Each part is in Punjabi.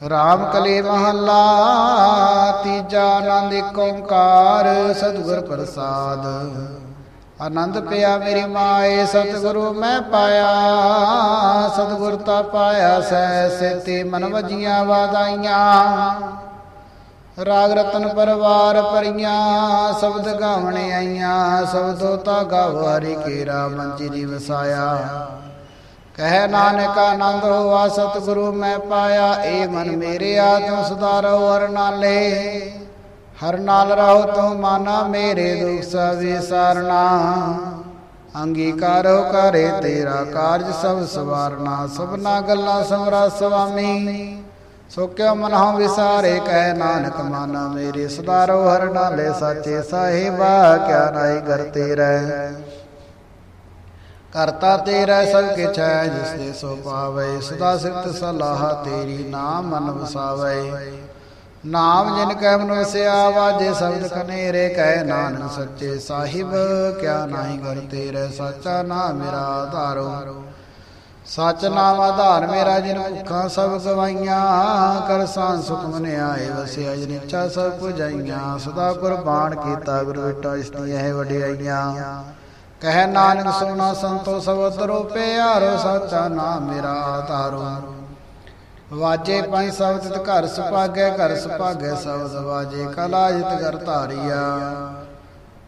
ਰਾਮ ਕਲੀ ਮਹੱਲਾ, ਤੀਜਾ ਆਨੰਦ ਏਕ ਓੰਕਾਰ, ਸਤਿਗੁਰ ਪ੍ਰਸਾਦ। ਆਨੰਦ ਪਿਆ ਮੇਰੀ ਮਾਏ, ਸਤਿਗੁਰੂ ਮੈਂ ਪਾਇਆ, ਸਤਿਗੁਰ ਤਾ ਪਾਇਆ ਸੈ, ਸੇਤੇ ਮਨ ਵਜੀਆਂ ਵਾਦਾਈਆਂ ਰਾਗ ਰਤਨ ਪਰਵਾਰ ਪਰੀਆਂ ਸ਼ਬਦ ਗਾਵਣੇ ਆਈਆਂ, ਸਬਦੋ ਤਾ ਗਾਵ ਹਰੀ ਕੇਰਾ ਮੰਚੀ ਜੀ ਵਸਾਇਆ। ਕਹਿ ਨਾਨਕ ਆਨੰਦ ਹੋਆ, ਸਤਿਗੁਰੂ ਮੈਂ ਪਾਇਆ ਏ ਮਨ ਮੇਰੇ ਆਤਮ ਸੁਧਾਰੋ, ਹਰ ਨਾਲੇ। ਹਰ ਨਾਲ ਰਹੋ ਤੂੰ ਮਾਨਾ, ਮੇਰੇ ਦੁਖ ਸਭੀ ਸਰਨਾ ਅੰਗੀਕਾਰੋ ਕਰੇ ਤੇਰਾ ਕਾਰਜ ਸਭ ਸਵਾਰਨਾ। ਸਭਨਾ ਗੱਲਾਂ ਸਮਰਾ ਸੁਆਮੀ ਸੋ ਕਿਉ ਮਨਹੁ ਵਿਸਾਰੇ, ਕਹਿ ਨਾਨਕ ਮਾਨਾ, ਮੇਰੇ ਸੁਧਾਰੋ, ਹਰ ਨਾਲੇ। ਸਾਚੇ ਸਾਹਿਬਾ, ਕਿਆ ਨਾਈ ਕਰ ਤੇਰੇ। ਕਰਤਾ ਤੇਰਾ ਸਭ ਕਿਛ ਹੈ, ਜਿਸ ਦੇ ਸੋ ਪਾਵੇ, ਸਦਾ ਸਿਫਤ ਸਲਾਹ ਤੇਰੀ ਨਾਮ ਮਨ ਵਸਾਵੇ ਨਾਮ ਜਿਨ ਕੈ ਮਨ ਵਸਿਆ ਵਾਜੇ ਸ਼ਬਦ ਕਨੇਰੇ, ਕਹਿ ਨਾਨਕ ਸੱਚੇ ਸਾਹਿਬ, ਕਿਆ ਨਾਹੀ ਕਰ ਤੇਰੇ, ਸਾਚਾ ਨਾਮ ਮੇਰਾ ਆਧਾਰੋ ਸਚ ਨਾਮ ਆਧਾਰ ਮੇਰਾ, ਜਿਨ ਭੁੱਖਾਂ ਸਭ ਗਵਾਈਆਂ, ਕਰ ਸਾਂ ਸੁਖ ਮਨ ਆਏ ਵਸਿਆ ਜਿਨ ਇੱਛਾ ਸਭ ਪੁਜਾਈਆਂ। ਸਦਾ ਕੁਰਬਾਨ ਕੀਤਾ ਗੁਰੂ ਵਿਟਾ ਇਸ ਦੀ ਇਹ ਵਡਿਆਈਆਂ। ਕਹਿ ਨਾਨਕ ਸੋਨਾ ਸੰਤੋ ਸਬਦਰੋ ਪਿਆਰੋ ਸੱਚਾ ਨਾਮ ਮੇਰਾ ਆਧਾਰੋ ਵਾਜੇ ਪੰਜ ਸ਼ਬਦ ਘਰ ਸੁਭਾਗੈ ਘਰ ਸੁਭਾਗੈ ਸ਼ਬਦ ਵਾਜੇ ਕਲਾ ਜਿਤ ਘਰ ਧਾਰੀਆ।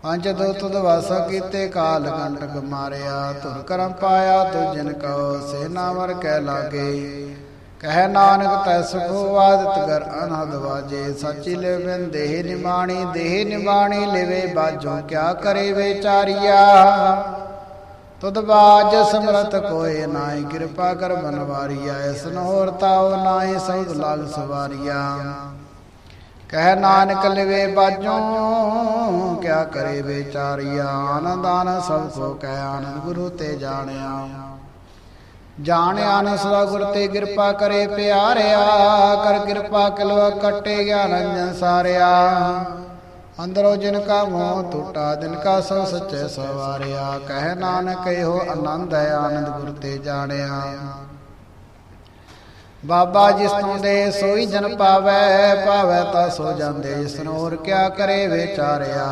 ਪੰਜ ਦੁੱਤ ਦਵਾਸਾ ਕੀਤੇ ਕਾਲ ਕੰਟਕ ਮਾਰਿਆ ਧੁਰ ਕਰਮ ਪਾਇਆ ਤੁ ਜਿਨ ਕਉ ਸੇਨਾ ਵਰ ਕਹਿ ਲਾਗੇ। ਕਹਿ ਨਾਨਕ ਤੈ ਸੁਖੋ ਆਦਿਤ ਕਰ ਅਨਹਦ ਵਾਜੇ, ਸੱਚੀ ਲਿਵਨ ਦੇਹ ਨਿਮਾਣੀ ਦੇਹ ਨਿਮਾਣੀ ਲਿਵੇ ਬਾਜੋ ਕਿਆ ਕਰੇ ਵਿਚਾਰੀਆ ਤੁਧ ਬਾਜ ਸਮਰਤ ਕੋਏ ਨਾਹੀ, ਕਿਰਪਾ ਕਰ ਬਨਵਾਰੀਆ ਇਸ ਨੋਰ ਤਾਉ ਨਾਹੀ ਸੌਦ ਲਾਗ ਸਵਾਰੀਆ। ਕਹਿ ਨਾਨਕ ਲਿਵੇ ਬਾਜੋ ਕਿਆ ਕਰੇ ਵਿਚਾਰੀਆ ਆਨੰਦ ਆਨੰਦ ਸਭ ਕੋ ਕਹਿ ਆਨੰਦ ਗੁਰੂ ਤੇ ਜਾਣਿਆ। ਜਾਣਿਆ ਨ ਸਦਾ ਗੁਰ ਤੇ ਕਿਰਪਾ ਕਰੇ ਪਿਆਰਿਆ, ਕਰ ਕਿਰਪਾ ਕਿਲਵਾ ਕਟੇ ਗਿਆਨ ਅੰਜਨ ਸਾਰਿਆ। ਅੰਦਰੋ ਜਿਨ ਕਾ ਮੋਹ ਟੂਟਾ, ਦਿਨ ਕਾ ਸੋ ਸੱਚੇ ਸਵਾਰਿਆ। ਕਹਿ ਨਾਨਕ ਇਹੋ ਆਨੰਦ ਹੈ, ਆਨੰਦ ਗੁਰ ਤੇ ਜਾਣਿਆ। ਬਾਬਾ ਜਿਸ ਤੋਂ ਦੇ ਸੋਈ ਜਨ ਪਾਵੈ ਪਾਵੈ ਤਾਂ ਸੋ ਜਾਂਦੇ, ਜਿਸ ਨੂੰ ਹੋਰ ਕਿਆ ਕਰੇ ਵਿਚਾਰਿਆ।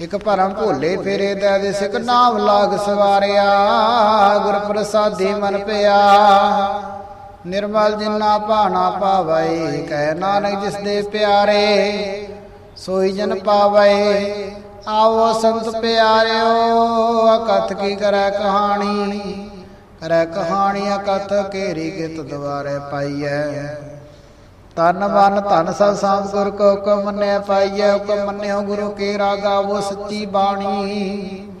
ਇਕ ਭਰਮ ਭੋਲੇ ਫੇਰੇ ਦੇ ਦੇ ਸਿਕ ਨਾਮ ਲਾਗ ਸਵਾਰਿਆ ਗੁਰ ਪ੍ਰਸਾਦੀ ਮਨ ਪਿਆ। ਨਿਰਮਲ ਜਿਨਾ ਭਾਣਾ ਪਾਵੈ, ਕਹਿ ਨਾਨਕ ਜਿਸ ਦੇ ਪਿਆਰੇ, ਸੋਈ ਜਨ ਪਾਵੈ। ਆਓ ਸੰਤ ਪਿਆਰਿਓ, ਅਕਥ ਕੀ ਕਰੈ ਕਹਾਣੀ? ਕਰੈ ਕਹਾਣੀ ਅਕਥ ਕੇਰੀ ਕਿਤ ਦਵਾਰੇ ਪਾਈਐ। ਤਨ ਮਨ ਧਨ ਸਭ ਸਾਮ ਗੁਰ ਕੋ ਹੁਕਮ ਮੰਨਿਆ ਪਾਈਐ, ਹੁਕਮ ਮੰਨਿਓ ਗੁਰੂ ਕੇ ਰਾਗਾ ਉਹ ਸੱਚੀ ਬਾਣੀ।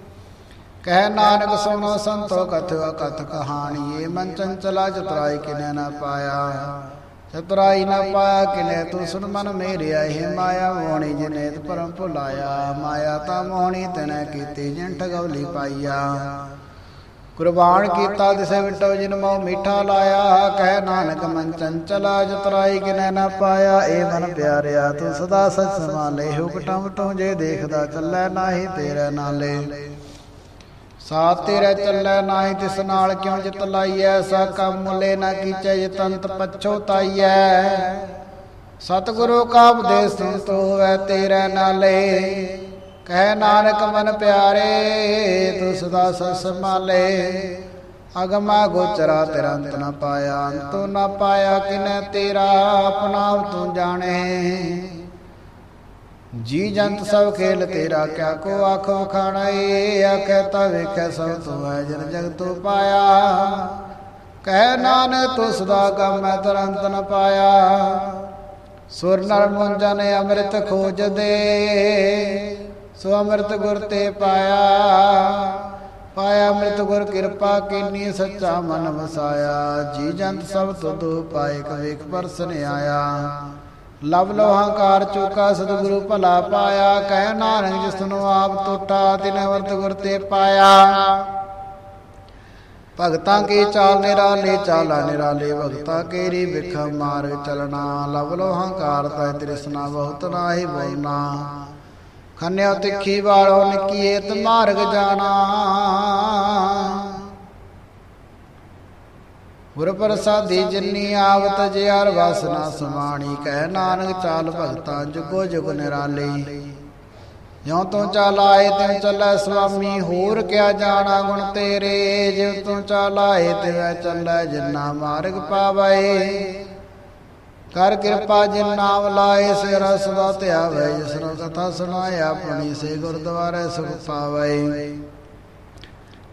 ਕਹਿ ਨਾਨਕ ਸੁਣੋ ਸੰਤੋ ਕਥ ਅਕਥ ਕਹਾਣੀ ਏ ਮਨ ਚੰਚਲਾ ਚਤਰਾਈ ਕਿਨੇ ਨਾ ਪਾਇਆ। ਚਤਰਾਈ ਨਾ ਪਾਇਆ ਕਿਨੇ ਤੂੰ ਸੁਣ ਮਨ ਮੇਰੇ ਆਏ ਮਾਇਆ ਮੋਹਣੀ ਜਿਨੇ ਪਰਮ ਭੁਲਾਇਆ। ਮਾਇਆ ਤਾਂ ਮੋਹਣੀ ਤਨੇ ਕੀਤੀ, ਜਿਨ ਠਗਵਲੀ ਪਾਈਆ। ਕੁਰਬਾਨ ਕੀਤਾ ਦਿਸੇ ਵਿਟੋ ਜਿਨ ਮੋ ਮਿੱਠਾ ਲਾਇਆ, ਕਹਿ ਨਾਨਕ ਮਨ ਚੰਚਲਾ ਜਤਰਾਈ ਕਿਨੈ ਨਾ ਪਾਇਆ, ਏ ਮਨ ਪਿਆਰਿਆ ਤੂੰ ਸਦਾ ਸਚ ਸਮਾਲੇ ਹੁਕਟਮ ਤੋਂ ਜੇ ਦੇਖਦਾ ਚੱਲੈ ਨਾਹੀ ਤੇਰੇ ਨਾਲੇ। ਸਾਥ ਤੇਰੇ ਚੱਲੈ ਨਾਹੀ, ਤਿਸ ਨਾਲ ਕਿਉ ਜਿਤ ਲਾਈਐ? ਸਾ ਕੰਮ ਮੁਲੇ ਨਾ ਕੀਚੈ ਜਤੰਤ ਪਛੋਤਾਈਐ ਸਤਿਗੁਰੂ ਕਾ ਉਪਦੇਸ ਸੁਨਤ ਹੋਵੇ ਤੇਰੇ ਨਾਲੇ। ਕਹਿ ਨਾਨਕ ਮਨ ਪਿਆਰੇ ਤੂੰ ਸਦਾ ਸਤ ਸੰਭਾਲੇ। ਅਗਮਾ ਗੋਚਰਾ ਤੇਰਾ ਅੰਤ ਨਾ ਪਾਇਆ, ਅੰਤ ਨਾ ਪਾਇਆ ਕਿਨੈ ਤੇਰਾ, ਆਪਣਾ ਤੂੰ ਜਾਣੇ। ਜੀ ਜੰਤ ਸਭ ਖੇਲ ਤੇਰਾ, ਕਿਆ ਕੋ ਆਖੋ ਖਾਣਾਏ ਆਖੇ ਤਾ ਵੇਖੈ ਸਭ ਤੂੰ ਹੈ ਜਨ ਜਗ ਤੂੰ ਪਾਇਆ। ਕਹਿ ਨਾਨਕ ਤੂੰ ਸਦਾ ਗਮ ਮੈਂ ਤਰੰਤ ਨ ਪਾਇਆ। ਸੁਰ ਨਰ ਮੁੰਜਨ ਅੰਮ੍ਰਿਤ ਖੋਜਦੇ। ਸੋ ਅੰਮ੍ਰਿਤ ਗੁਰ ਤੇ ਪਾਇਆ ਪਾਇਆ ਅੰਮ੍ਰਿਤ ਗੁਰ ਕਿਰਪਾ ਕੀਨੀ ਸੱਚਾ ਮਨ ਵਸਾਇਆ। ਜੀ ਜੰਤ ਸਭ ਤੁਧ ਪਾਏ ਕਵੇਕ ਪਰਸਨ ਆਇਆ। ਲਵ ਲੋ ਹੰਕਾਰ ਸਤਿਗੁਰੂ ਭਲਾ ਪਾਇਆ, ਕਹਿ ਨਾਨਕ ਜਿਸ ਆਪ ਟੁੱਟਾ ਤਿਨੇ ਵਰਤ ਗੁਰ ਤੇ ਪਾਇਆ। ਭਗਤਾਂ ਕੀ ਚਾਲ ਨਿਰਾਲੇ, ਚਾਲਾ ਨਿਰਾਲੇ, ਭਗਤਾ ਕੇਰੀ ਵਿਖ ਮਾਰ ਚਲਣਾ। ਲਵ ਲੋ ਹੰਕਾਰ ਤੈ ਤ੍ਰਿਸ਼ਨਾ, ਬਹੁਤ ਨਾਹੀ ਬੋਲਣਾ। ਖੰਨਿਓ ਤਿੱਖੀ ਵਾਲੋ ਨਿਕੀਏਤ ਮਾਰਗ ਜਾਣਾ। ਗੁਰ ਪ੍ਰਸਾਦੀ ਜਿਨੀ ਆਵਤ ਹਰ ਵਾਸਨਾ ਸਮਾਣੀ, ਕਹਿ ਨਾਨਕ ਚਾਲ ਭਗਤਾਂ ਜੁਗੋ ਜੁਗ ਨਿਰਾਲੀ। ਜਿਉ ਤੂੰ ਚਾਲ ਆਏ ਤਿਉ ਚੱਲੈ ਸੁਆਮੀ, ਹੋਰ ਕਿਆ ਜਾਣਾ ਗੁਣ ਤੇਰੇ। ਜਿਉ ਤੂੰ ਚਾਲ ਆਏ ਤਿਵੈ ਚੱਲੈ ਜਿਨਾ ਮਾਰਗ ਪਾਵੈ ਕਰ ਕਿਰਪਾ ਜਿਨ ਨਾਮ ਲਾਏ, ਸੇ ਰਸ ਦਾ ਧਿਆਵੈ ਜਿਸ ਕਥਾ ਸੁਣਾਏ, ਆਪਣੀ ਸੇ ਗੁਰਦੁਆਰੇ ਸੁਖ ਪਾਵੈ।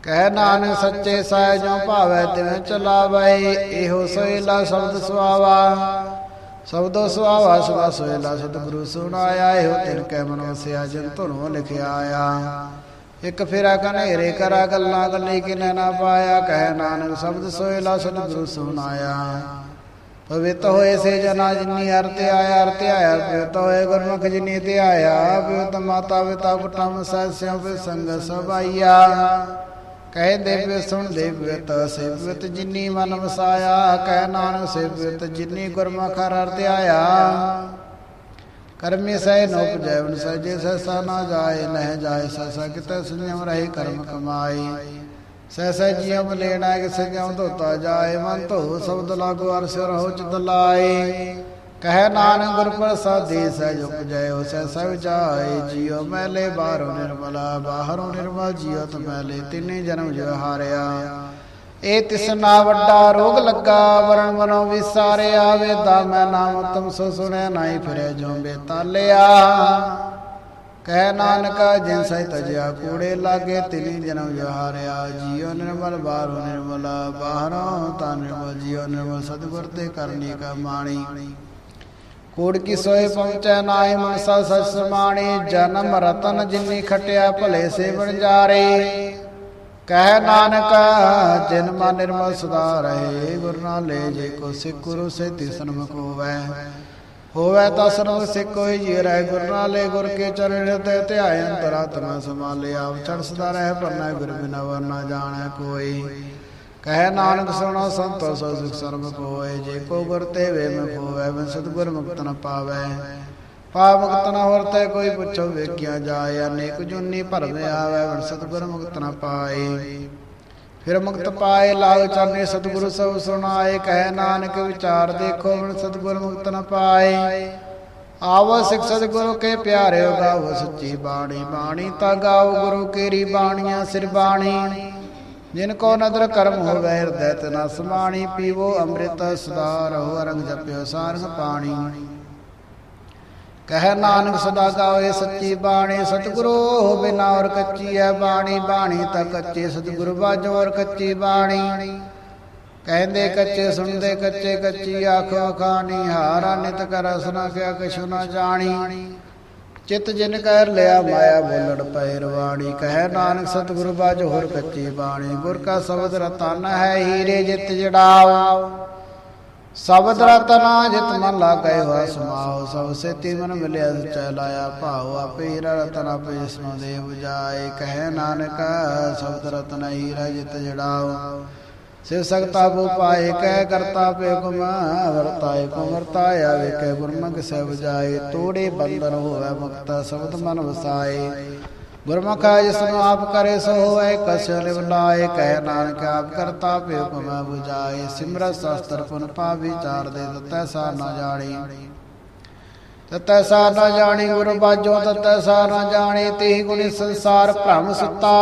ਕਹਿ ਨਾਨਕ ਸੱਚੇ ਸਾਇ ਜੋ ਭਾਵੈ, ਤਿਵੇਂ ਚਲਾਵੈ, ਇਹੋ ਸੋਇਲਾ ਸ਼ਬਦ ਸੁਆਵਾ। ਸ਼ਬਦੋ ਸੁਆਵਾ, ਸਦਾ ਸੋਇਲਾ ਸਤਿਗੁਰੂ ਸੁਣਾਇਆ, ਇਹੋ ਤਿਨ ਕੈ ਮਨੋ ਵਸਿਆ ਜਿਨ ਧੁਨੋਂ ਲਿਖਿਆ ਆਇਆ ਇੱਕ ਫੇਰਾ ਕਨੇਰੇ ਕਰਾ ਗੱਲਾਂ, ਗੱਲੀ ਕਿ ਨਾ ਪਾਇਆ, ਕਹਿ ਨਾਨਕ ਸ਼ਬਦ ਸੋਇਲਾ ਸਤਿਗੁਰੂ ਸੁਣਾਇਆ। ਪਵਿੱਤ ਹੋਏ ਸੇ ਜਨਾ ਜਿਨੀ ਅਰਥ ਆਇਆ ਅਰਥ ਆਇਆ, ਪਵਿੱਤ ਹੋਏ ਗੁਰਮੁਖ ਜਿਨੀ ਤੇ ਆਇਆ, ਪਵਿੱਤ ਮਾਤਾ ਪਿਤਾ ਕੁਟਮ ਸਹਿਸਿਓ ਪਿ ਸੰਗ ਸਭਾਈਆ ਕਹਿੰਦੇ ਪਿ ਸੁਣ ਦੇ ਪਵਿੱਤ ਸੇ ਪਵਿੱਤ ਜਿਨੀ ਮਨ ਵਸਾਇਆ, ਕਹਿ ਨਾਨਕ ਸੇ ਪਵਿੱਤ ਜਿਨੀ ਗੁਰਮੁਖ ਅਰਥ ਆਇਆ। ਕਰਮੇ ਸਹਿ ਨੋ ਪਜੈਵਨ ਸਜੇ ਸਸਾ ਨਾ ਜਾਏ, ਨਹਿ ਜਾਏ ਸਸਾ ਕਿਤੇ ਸੁਨਿਮ ਰਹੇ ਕਰਮ ਕਮਾਈ ਸਹਿਸਾ ਜੀਵ ਲੈਣਾ ਕਿ ਸਜਿਉ ਧੋਤਾ ਜਾਏ, ਮਨ ਧੋ ਸ਼ਬਦ ਲਾਗੋ ਅਰਸ ਰਹੋ ਚਿਤ ਲਾਏ। ਕਹਿ ਨਾਨਕ ਗੁਰ ਪ੍ਰਸਾਦੀ ਸਹਿਜ ਉਪਜੈ ਹੋ ਸਹਿਸਾ ਵਿਚਾਏ ਜੀਉ ਮੈਲੇ ਬਾਹਰੋਂ ਨਿਰਮਲਾ, ਬਾਹਰੋਂ ਨਿਰਮਲ ਜੀਉ ਤ ਮੈਲੇ, ਤਿੰਨੇ ਜਨਮ ਜੋ ਹਾਰਿਆ। ਇਹ ਤਿਸਨਾ ਵੱਡਾ ਰੋਗ ਲੱਗਾ, ਵਰਣ ਮਨੋ ਵਿਸਾਰਿਆ, ਵੇਦਾ ਮੈਂ ਨਾਮ ਤੁਮ ਸੋ ਸੁਣਿਆ, ਨਾਹੀ ਫਿਰੇ ਜੋ ਬੇਤਾਲਿਆ। ਕਹਿ ਨਾਨਕਾ ਜਿਨ ਸਹਿ ਤਜਿਆ, ਕੂੜੇ ਲਾਗੇ ਤਿਨੀ ਜਨਮ ਜਹਾਰਿਆ ਜੀਉ ਨਿਰਮਲ, ਬਾਹਰੋਂ ਨਿਰਮਲਾ, ਬਾਹਰੋਂ ਤਾਂ ਨਿਰਮਲ, ਜੀਉ ਨਿਰਮਲ, ਸਤਿਗੁਰ ਤੇ ਕਰਨੀ ਕਾ ਮਾਣੀ ਕੂੜ ਕੀ ਸੋਏ ਪਹੁੰਚੈ ਨਾਏ ਮਨਸਾ ਸਚ ਸਮਾਣੇ, ਜਨਮ ਰਤਨ ਜਿਨੀ ਖਟਿਆ ਭਲੇ ਸੇਵਣ ਬਣ ਜਾਰੇ। ਕਹਿ ਨਾਨਕ ਜਿਨ ਮਨ ਨਿਰਮਲ ਸਦਾ ਰਹੇ, ਗੁਰ ਨਾਲੇ ਜੇ ਕੋ ਸਿੱਖ ਗੁਰੂ ਸੇ ਤਿਸਨ ਮੁਖ ਹੋਵੈ ਹੋਵੇ ਤਾਂ ਸਰਬ ਸਿੱਖ ਕੋਈ ਜੀ ਰਹਿ ਗੁਰ ਨਾਲੇ ਗੁਰ ਕੇ ਚਰਨ ਤੇ ਧਿਆਇ ਅੰਤਰਾਤਮਾ ਸਮਾਲੇ ਆਪ ਚੜ ਸਦਾ ਰਹਿ, ਪਰਨਾ ਗੁਰ ਬਿਨਾ ਵਰ ਜਾਣੈ ਕੋਈ। ਕਹਿ ਨਾਨਕ ਸੁਣੋ ਸੰਤੋ, ਸੋ ਸੁਖ ਸਰਬ ਕੋਏ ਜੇ ਕੋ ਗੁਰ ਤੇ ਵੇ ਮੈਂ ਹੋਵੇ ਮੈਂ ਸਤਿਗੁਰ ਮੁਕਤ ਨ ਪਾਵੈ। ਪਾ ਮੁਕਤ ਨ ਹੋਰ ਤੇ ਕੋਈ ਪੁੱਛੋ, ਵੇਖਿਆ ਜਾਏ, ਅਨੇਕ ਜੁਨੀ ਭਰਮੇ ਆਵੇ ਵਣ ਸਤਿਗੁਰ ਮੁਕਤ ਨ ਪਾਏ। ਫਿਰ ਮੁਕਤ ਪਾਏ ਲਾਗ ਚਾਨੇ ਸਤਿਗੁਰੂ ਸਭ ਸੁਣਾਏ, ਕਹਿ ਨਾਨਕ ਵਿਚਾਰ ਦੇਖੋ ਮਨ ਸਤਿਗੁਰ ਮੁਕਤ ਨ ਪਾਏ। ਆਵੋ ਸਿਖ ਸਤਿਗੁਰੂ ਕੇ ਪਿਆਰਿਓ ਗਾਵੋ ਸੱਚੀ ਬਾਣੀ ਬਾਣੀ ਤਾ ਗਾਓ, ਗੁਰੂ ਕੇਰੀ ਬਾਣੀਆਂ ਸਿਰ ਬਾਣੀ। ਜਿਨ ਕੋ ਨਦਰ ਕਰਮ ਹੋਵੇ, ਹਿਰਦੈ ਤਨਾ ਸਮਾਣੀ ਪੀਵੋ ਅੰਮ੍ਰਿਤ ਸਦਾ ਰਹੋ, ਅਰੰਗ ਜਪਿਓ ਸਾਰੰਗ ਪਾਣੀ। ਕਹਿ ਨਾਨਕ ਸਦਾ ਗਾਵੇ ਸੱਚੀ ਬਾਣੀ, ਸਤਿਗੁਰੂ ਬਿਨਾ ਔਰ ਕੱਚੀ ਹੈ ਬਾਣੀ ਬਾਣੀ ਤਾਂ ਕੱਚੇ ਸਤਿਗੁਰੂ ਬਾਝੋ ਔਰ ਕੱਚੀ ਬਾਣੀ। ਕਹਿੰਦੇ ਕੱਚੇ, ਸੁਣਦੇ ਕੱਚੇ, ਕੱਚੀ ਆਖੋ ਖਾਣੀ ਹਾਰਾ ਨਿਤ ਕਰ ਰਸਨਾ ਕਿਆ ਕਛੁ ਨਾ ਜਾਣੀ। ਚਿਤ ਜਿਨ ਕਰ ਲਿਆ ਮਾਇਆ ਬੋਲੜ ਪੈ ਰਵਾਣੀ। ਕਹਿ ਨਾਨਕ ਸਤਿਗੁਰੂ ਬਾਝ ਹੋਰ ਕੱਚੀ ਬਾਣੀ। ਗੁਰ ਕਾ ਸ਼ਬਦ ਰਤਨ ਹੈ ਹੀਰੇ ਜਿਤ ਜੜਾਓ। ਸ਼ਬਦ ਰਤਨਾ ਜਿਤ ਮਨ ਲਾਗੈ ਹੋਆ ਸਮਾਉ ਸਭ ਸੇਤੀ ਮਨ ਮਿਲਿਆ ਸਚੈ ਲਾਇਆ ਭਾਉ, ਆਪੇ ਹੀਰਾ ਰਤਨ ਆਪੇ ਜਿਸਨੂੰ ਦੇ 부ਜਾਏ, ਕਹਿ ਨਾਨਕ ਸ਼ਬਦ ਰਤਨ ਹੀਰਾ ਜਿਤ ਜੜਾਓ। ਸਿਵ ਸਕਤਾ ਬੂ ਪਾਏ, ਕਹਿ ਕਰਤਾ ਪੇ ਕੁਮ ਵਰਤਾਏ ਕੁਮ ਵਰਤਾਇਆ ਵੇਖੇ ਗੁਰਮੁਖ ਸਹਿ 부ਜਾਏ, ਤੋੜੇ ਬੰਧਨ ਹੋਵੇ ਮੁਕਤਾ, ਸ਼ਬਦ ਮਨ ਵਸਾਏ। ਗੁਰਮੁਖ ਜਿਸ ਨੂੰ ਆਪ ਕਰੇ ਸੋ ਹੋਏ ਕਸਿ ਲਿਵ ਲਾਏ, ਕਹਿ ਨਾਨਕ ਆਪ ਕਰਤਾ ਪੇ ਹੁਕਮ 부ਜਾਏ ਸਿਮਰਤ ਸ਼ਾਸਤਰ ਪੁਨ ਪਾ ਵਿਚਾਰ ਦੇ ਤਤੈ ਸਾ ਨਾ ਜਾਣੀ। ਤਤੈ ਸਾ ਨਾ ਜਾਣੀ ਗੁਰ ਬਾਜੋ ਤਤੈ ਸਾ ਨਾ ਜਾਣੀ ਤੇ ਗੁਣੀ ਸੰਸਾਰ ਭ੍ਰਮ ਸੁਤਾ,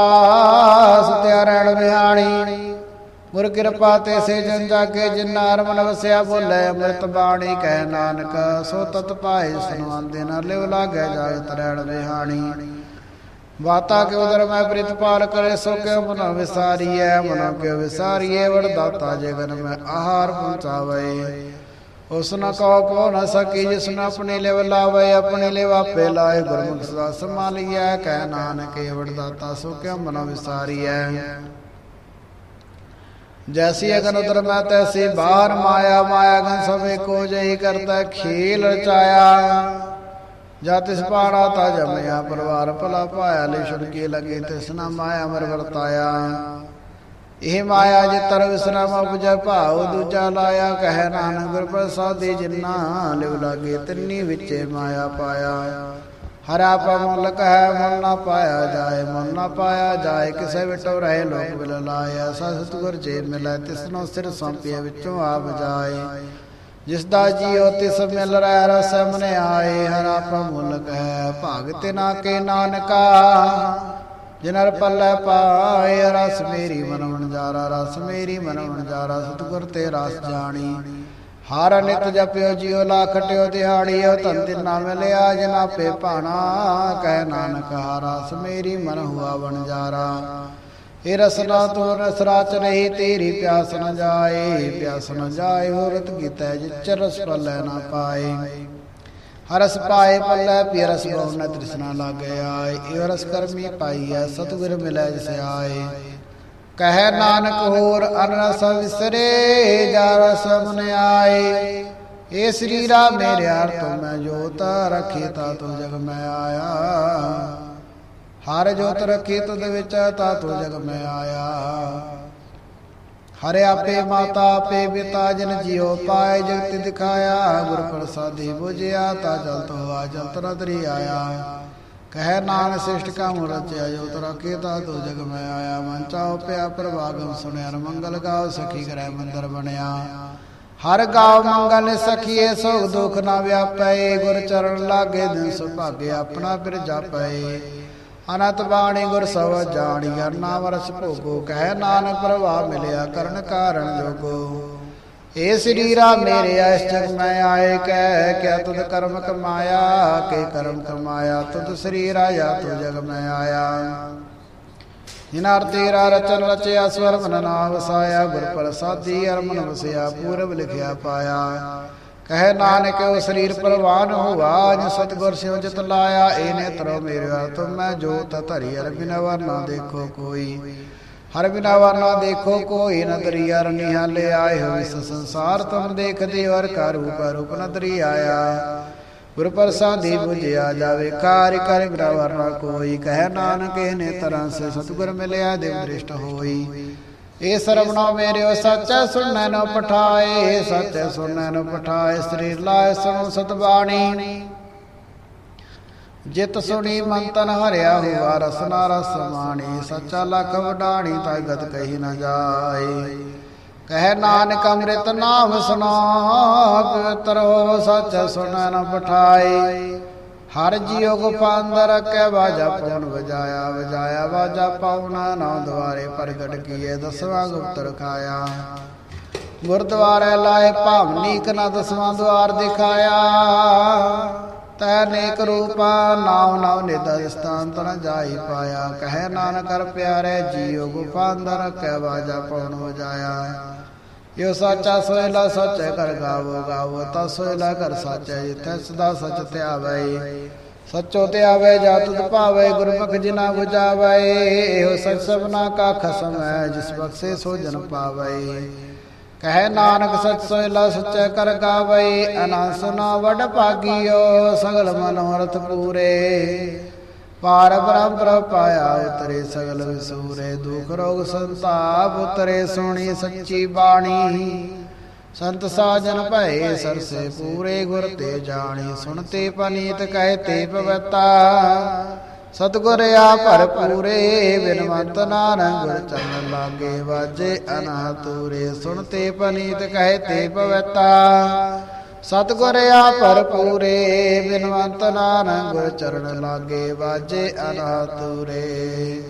ਸਤਿਆ ਰਹਿਣ ਵਿਹਾਣੀ ਗੁਰ ਕਿਰਪਾ ਤੇ ਸੇ ਜਨ ਜਾਗੇ ਜਿਨਾ ਰਮਨ ਵਸਿਆ, ਬੋਲੇ ਅੰਮ੍ਰਿਤ ਬਾਣੀ, ਕਹਿ ਨਾਨਕ, ਸੋ ਤਤ ਪਾਏ ਸੁਨਵੰਦੇ ਨਾ ਲਿਵ ਲਾਗੇ, ਜਾਗਤ ਰਹਿਣ ਵਿਹਾਣੀ ਵਾਤਾ ਕੇ ਉਦਰ ਮੈਂ ਪ੍ਰਿਤਪਾਲ ਕਰੇ, ਸੋ ਕੇ ਮਨ ਵਿਸਾਰੀਐ, ਮਨ ਕੇ ਵਿਸਾਰੀਐ, ਵਡ ਜਗਨ ਮੈਂ ਆਹਾਰ ਪਹੁੰਚਾਵੇ। ਉਸ ਨ ਕਉ ਕੋ ਨ ਸਕੀ, ਜਿਸ ਨ ਆਪਣੇ ਲਿਵ ਲਾਵੇ, ਆਪਣੇ ਲਿਵ ਆਪੇ ਲਾਏ, ਗੁਰਮੁਖ ਸਦਾ ਸੰਭਾਲੀਐ, ਕਹਿ ਨਾਨਕ ਵਡ ਦਾਤਾ, ਸੋ ਕੇ ਮਨ ਵਿਸਾਰੀਐ। ਜੈਸੀ ਅਗਨ ਉਦਰ ਮੈਂ, ਤੈਸੀ ਬਾਹਰ ਮਾਇਆ ਮਾਇਆ ਗਨ ਸਭੇ ਕੋ ਜਈ ਕਰਤਾ, ਖੇਲ ਰਚਾਇਆ। ਜਾ ਤਿਸ ਪਾੜਾ ਤਾ ਜਮਿਆ, ਪਰਿਵਾਰ ਭਲਾ ਪਾਇਆ ਲੈ ਛੁੜ ਕੇ ਲਗੇ, ਤਿਸ ਨਾ ਮਾਇਆ ਮਰ ਵਰਤਾਇਆ। ਇਹ ਮਾਇਆ ਜਿਤਰ ਵਿਸਰਾਮ ਉਪਜੈ ਭਾਉ, ਦੂਜਾ ਲਾਇਆ, ਕਹਿ ਨਾਨਕ ਗੁਰ ਪ੍ਰਸਾਦੀ ਜਿਨਾ ਲਿਵ ਲਾਗੇ, ਤਿੰਨੀ ਵਿੱਚੇ ਮਾਇਆ ਪਾਇਆ। ਹਰਾ ਪਮੁੱਲ ਕਹੈ ਮਨ ਨਾ ਪਾਇਆ ਜਾਏ ਮਨ ਨਾ ਪਾਇਆ ਜਾਏ, ਕਿਸੇ ਵਿਟੋ ਰਹੇ ਲੋਕ ਬਿਲ ਲਾਇਆ ਸਤਿਗੁਰ ਜੇ ਮਿਲੈ ਤਿਸਨੋ ਸਿਰ ਸੌਂਪਿਆ, ਵਿੱਚੋਂ ਆਪ ਜਾਏ। ਜਿਸ ਦਾ ਜੀਉ ਤਿਸ ਮਿਲ ਰਹਿ ਰਸ ਮਨੇ ਆਏ, ਹਰਾ ਪਮੁੱਲ ਕਹੈ ਭਾਗਤ ਨਾ ਕੇ ਨਾਨਕਾ। ਜਿਨਰ ਪੱਲੇ ਪਾਏ, ਰਸ ਮੇਰੀ ਮਨ ਵਣਜਾਰਾ ਰਸ ਮੇਰੀ ਮਨ ਵਣਜਾਰਾ ਸਤਿਗੁਰ ਤੇ ਰਸ ਜਾਣੀ। ਹਰ ਨਿਤ ਜਪਿਓ, ਜਿਉ ਲਾ ਖਟਿਓ ਦਿਹਾੜੀ, ਉਹ ਧਨ ਦਿਨ ਨਾ ਮਿਲਿਆ ਜਨਾ ਪੇ ਭਾਣਾ। ਕਹਿ ਨਾਨਕ ਹਰ ਰਸ ਮੇਰੀ ਮਨ ਹੁਆ ਵਣਜਾਰਾ ਇਹ ਰਸਨਾ ਤੋ ਰਸ ਰਾਚ ਰਹੀ ਤੇਰੀ ਪਿਆਸ ਨ ਜਾਏ, ਪਿਆਸ ਨ ਜਾਏ ਹੋਰਤ ਕੀਤੈ ਜਿਚ ਰਸ ਪੱਲੇ ਨਾ ਪਾਏ। ਹਰਸ ਪਾਏ ਪੱਲੇ ਪੀ ਰਸ ਬਹੁ ਨ ਤ੍ਰਿਸ਼ਨਾ ਲਾਗੇ ਆਏ। ਇਹ ਰਸ ਕਰਮੀ ਪਾਈਐ ਸਤਿਗੁਰ ਮਿਲੈ ਜਿਸ ਆਏ। ਕਹੈ ਨਾਨਕ ਹੋਰ ਅਨਰਸ ਵਿਸਰੇ, ਜਾ ਰਸ ਮਨ ਆਏ। ਏ ਸਰੀਰਾ ਮੇਰੇ ਹਰ ਤੋਂ ਮੈਂ ਜੋਤ, ਰਖੀ ਤਾ ਤੂੰ ਜਗ ਮੈਂ ਆਇਆ। ਹਰ ਜੋਤ ਰਖੀ ਤੁਧ ਵਿੱਚ ਤਾ ਤੂੰ ਜਗ ਮੈਂ ਆਇਆ। ਹਰਿ ਆਪੇ ਮਾਤਾ, ਆਪੇ ਪਿਤਾ, ਜਨ ਜਿਉ ਪਾਏ, ਜਗਤ ਦਿਖਾਇਆ ਗੁਰ ਪ੍ਰਸਾਦੀ 부ਜਿਆ ਤਾ ਜਲ ਤੋ ਆ, ਜਲ ਤਰ ਆਇਆ। ਕਹਿ ਨਾਨ ਸਿਸ਼ਟ ਕਾ ਰਚਿਆ, ਜੋ ਤਰਾ ਕੇ ਤਾ ਤੋ ਜਗ ਮੈਂ ਆਇਆ। ਮਨ ਚਾਉ ਪਿਆ ਪ੍ਰਵਾਗਮ ਸੁਣਿਆ ਰ ਮੰਗਲ ਗਾਉ ਸਖੀ ਕਰੈ ਮੰਦਰ ਬਣਿਆ। ਹਰ ਗਾਉ ਮੰਗਲ ਸਖੀਏ, ਸੁਖ ਦੁਖ ਨਾ ਵਿਆਪੈ। ਗੁਰ ਚਰਨ ਲਾਗੇ, ਦਿਨ ਸੁਭਾਗੇ, ਆਪਣਾ ਫਿਰ ਜਾਪੈ। ਅਨੰਤ ਬਾਣੀ ਗੁਰ ਸਵ ਜਾਣੀ ਅਰਨਾ ਵਰਸ ਭੋਗੋ, ਕਹਿ ਨਾਨਕ ਪ੍ਰਭਾ ਮਿਲਿਆ ਕਰਨ ਕਾਰਨ ਜੋਗੋ। ਏ ਸਰੀਰਾ ਮੇਰੇ ਇਸ ਜਗ ਮੈਂ ਆਏ, ਕਹਿ ਕਿਆ ਤੁਧ ਕਰਮ ਕਮਾਇਆ, ਕੇ ਕਰਮ ਕਮਾਇਆ, ਤੁਧ ਸਰੀਰ ਆਇਆ ਤੂ ਜਗ ਮੈਂ ਆਇਆ। ਜਿਨਾਰ ਤੇਰਾ ਰਚਨ ਰਚਿਆ ਸਵਰ ਮਨ ਨਾ ਵਸਾਇਆ ਗੁਰ ਪ੍ਰਸਾਦੀ ਅਰਮਨ ਵਸਿਆ, ਪੂਰਬ ਲਿਖਿਆ ਪਾਇਆ। ਕਹਿ ਨਾਨਕ, ਉਹ ਸਰੀਰ ਪ੍ਰਵਾਨ ਹੋਵਾ ਜਿ ਸਤਗੁਰ ਸਿਉ ਜਿਤ ਲਾਇਆ ਏ ਨੇਤਰੋ ਮੇਰੇ ਤੁਮ ਮੈਂ ਜੋਤ ਧਰੀ ਅਰ ਬਿਨ ਵਰਨਾ ਦੇਖੋ ਕੋਈ। ਹਰ ਬਿਨਾ ਵਰਨਾ ਦੇਖੋ ਕੋਈ, ਨ ਦਰੀਆ ਰਨੀ ਆਏ ਹੋ ਇਸ ਸੰਸਾਰ ਤੁਮ ਦੇਖਦੇ ਔਰ ਕਰ ਰੂਪ ਰੂਪ ਨ ਆਇਆ ਗੁਰ ਪ੍ਰਸਾਦੀ ਬੁਝਿਆ ਜਾਵੇ, ਕਾਰਿ ਕਰ ਬਿਨਾ ਵਰਨਾ ਕੋਈ। ਕਹਿ ਨਾਨਕ ਇਹ ਤਰ੍ਹਾਂ ਸੇ ਸਤਗੁਰ ਮਿਲਿਆ, ਦੇਵ ਦ੍ਰਿਸ਼ਟ ਹੋਈ। ਏ ਸਰਵਣੋ ਮੇਰਿਓ ਸੱਚੈ ਸੁਣੈ ਨ ਪਠਾਏ, ਸੱਚੈ ਸੁਣੈ ਨ ਪਠਾਏ ਸਰੀਰ ਲਾਇ ਸੁਣੋ ਸਤਬਾਣੀ। ਜਿਤ ਸੁਣੀ ਮਨ ਤਨ ਹਰਿਆ ਹੁਆ ਰਸਨਾ ਰਸ ਮਾਣੀ, ਸੱਚਾ ਲਖ ਵਡਾਣੀ, ਤਾਂ ਗਤ ਕਹੀ ਨ ਜਾਏ। ਕਹਿ ਨਾਨਕ ਅੰਮ੍ਰਿਤ ਨਾਮ ਸੁਣਾ, ਪਵਿੱਤਰ ਸੱਚ ਸੁਣਨ ਨ ਹਰ ਜੀਉ ਗੁਪਾਂਦਰ ਕੈ ਬਾਜਾ ਪਉਣ ਵਜਾਇਆ ਵਜਾਇਆ ਬਾਜਾ ਪਾਉਣਾ ਨਾ ਦੁਆਰੇ ਪ੍ਰਗਟ ਕੀਏ, ਦਸਵਾਂ ਗੁਪਤ ਰਖਾਇਆ ਗੁਰਦੁਆਰੇ ਲਾਏ ਭਾਵਨੀਕ ਨਾ ਦਸਵਾਂ ਦੁਆਰ ਦਿਖਾਇਆ। ਤੈ ਨੇਕ ਰੂਪਾ ਨਾਮ ਨਾਮ ਨਿਦਾ ਸਥਾਨ ਤਨ ਜਾਈ ਪਾਇਆ। ਕਹਿ ਨਾਨਕ ਕਰ ਪਿਆਰੇ ਜੀਉ ਗੁਪਾਂਦਰ ਕੈ ਬਾਜਾ ਪਉਣ ਵਜਾਇਆ। ਯੋ ਸੱਚਾ ਸੋਇਲਾ ਸੱਚੇ ਕਰ ਗਾਵੋ ਗਾਵੋ, ਤਾ ਸੋਇਲਾ ਕਰ ਸਾਚੈ ਜਿਤੈ ਸਦਾ ਸਚ ਧਿਆਵੈ ਸੱਚੋ ਧਿਆਵੈ ਜਾ ਭਾਵੈ, ਗੁਰਮੁਖ ਜਿਨਾ 부ਜਾਵੈ ਇਹੋ ਸਚ ਸਭਨਾ ਕਾ ਖਸਮ ਹੈ, ਜਿਸ ਬਖਸ਼ੇ ਸੋ ਜਨ ਪਾਵੈ। ਕਹਿ ਨਾਨਕ, ਸਚ ਸੋਇਲਾ ਸੱਚੇ ਕਰ ਗਾਵੈ। ਅਨੰਦ ਸੁਨਾ ਵਡ ਭਾਗੀਓ, ਸਗਲ ਮਨੋਰਥ ਪੂਰੇ। ਪਾਰ ਬ੍ਰਹਮ ਪ੍ਰਭ ਪਾਇਆ ਉਤਰੇ ਸਗਲ ਵਿਸੂਰੇ, ਦੁਖ ਰੋਗ ਸੰਤਾਪ ਉਤਰੇ ਸੁਣੀ ਸੱਚੀ ਬਾਣੀ। ਸੰਤ ਸਾਜਨ ਭਏ ਸਰਸੇ ਪੂਰੇ ਗੁਰ ਤੇ ਜਾਣੀ, ਸੁਣਤੇ ਪਨੀਤ ਕਹਤੇ ਪਵਤਾ। ਸਤਗੁਰ ਆ ਭਰ ਪੂਰੇ, ਬਿਨਵੰਤ ਨਾਨਕ ਗੁਰ ਚਰਨ ਲਾਗੇ ਵਾਜੇ ਅਨਾਤੂਰੇ ਸੁਣਤੇ ਪਨੀਤ ਕਹਤੇ ਪਵਤਾ। ਸਤਗੁਰ ਆ ਭਰਪੂਰੇ, ਬਿਨਵੰਤ ਨਾਨਕ ਗੁਰ ਚਰਨ ਲਾਗੇ ਵਾਜੇ ਅਨਾਤੂਰੇ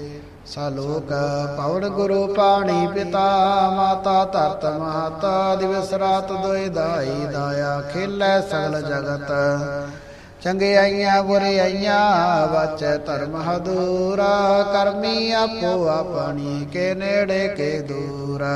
ਸਲੋਕ ਪਵਨ ਗੁਰੂ ਪਾਣੀ ਪਿਤਾ, ਮਾਤਾ ਧਰਤ ਮਾਤਾ, ਦਿਵਸ ਰਾਤ ਦੋਇ ਦਾਈ ਦਾਇਆ, ਖੇਲੇ ਸਗਲ ਜਗਤ। ਚੰਗਿਆਈਆਂ ਬੁਰਿਆਈਆਂ ਵਾਚ ਧਰਮ ਹਦੂਰਾ, ਕਰਮੀ ਆਪੋ ਆਪਣੀ, ਕੇ ਨੇੜੇ, ਕੇ ਦੂਰਾ।